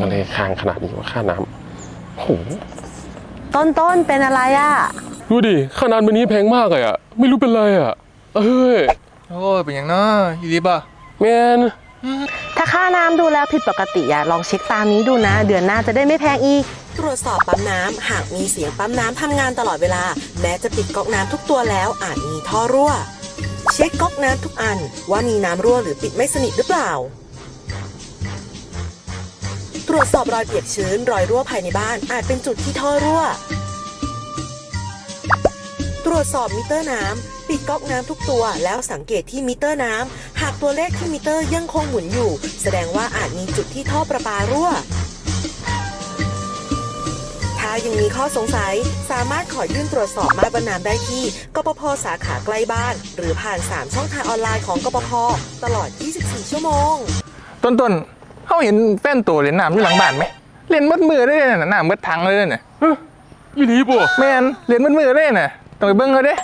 อะไรค้างขนาดนี้ว่าค่าน้ำโอ้โหต้นต้นเป็นอะไรอะ่ะ ดูดิ ค่าน้ำวันนี้แพงมากเลยอะ ไม่รู้เป็นไรอะ เอ้ย โอ้ยเป็นอย่างน้ออีดีป่ะแมนถ้าค่าน้ำดูแล้วผิดปกติอะลองเช็คตามนี้ดูนะ เดือนหน้าจะได้ไม่แพงอีก ตรวจสอบปั๊มน้ำหากมีเสียงปั๊มน้ำทำงานตลอดเวลา แม้จะปิดก๊อกน้ำทุกตัวแล้วอาจมีท่อรั่ว เช็คก๊อกน้ำทุกอัน ว่ามีน้ำรั่วหรือปิดไม่สนิทหรือเปล่า ตรวจสอบรอยเปียกชื้นรอยรั่วภายในบ้าน อาจเป็นจุดที่ท่อรั่ว ตรวจสอบมิเตอร์น้ำปิดก๊อกน้ำทุกตัว แล้วสังเกตที่มิเตอร์น้ำหากตัวเลขที่มิเตอร์ยังคงหมุนอยู่ แสดงว่าอาจมีจุดที่ท่อประปารั่วถ้ายังมีข้อสงสัยสามารถขอยื่นตรวจสอบมาตรบันน้ำได้ที่ กปพสาขาใกล้บ้าน หรือผ่าน 3 ช่องทางออนไลน์ของกปพตลอด 24 ชั่วโมง ต้นต้น เขาเห็นแฟนตัวเล่นน้ำอยู่หลังบ้านไหมเล่นมัดมือได้เลยน่ะน้ำมัดทังเลยน่ะอีหลีป่ะแมนเล่นมัดมือได้น่ะต้องไปเบิ้งเขาเด้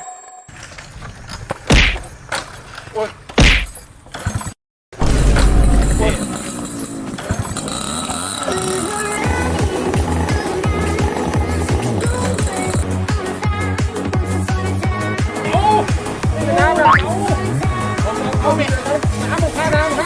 เอาเอาเอาเอาเอ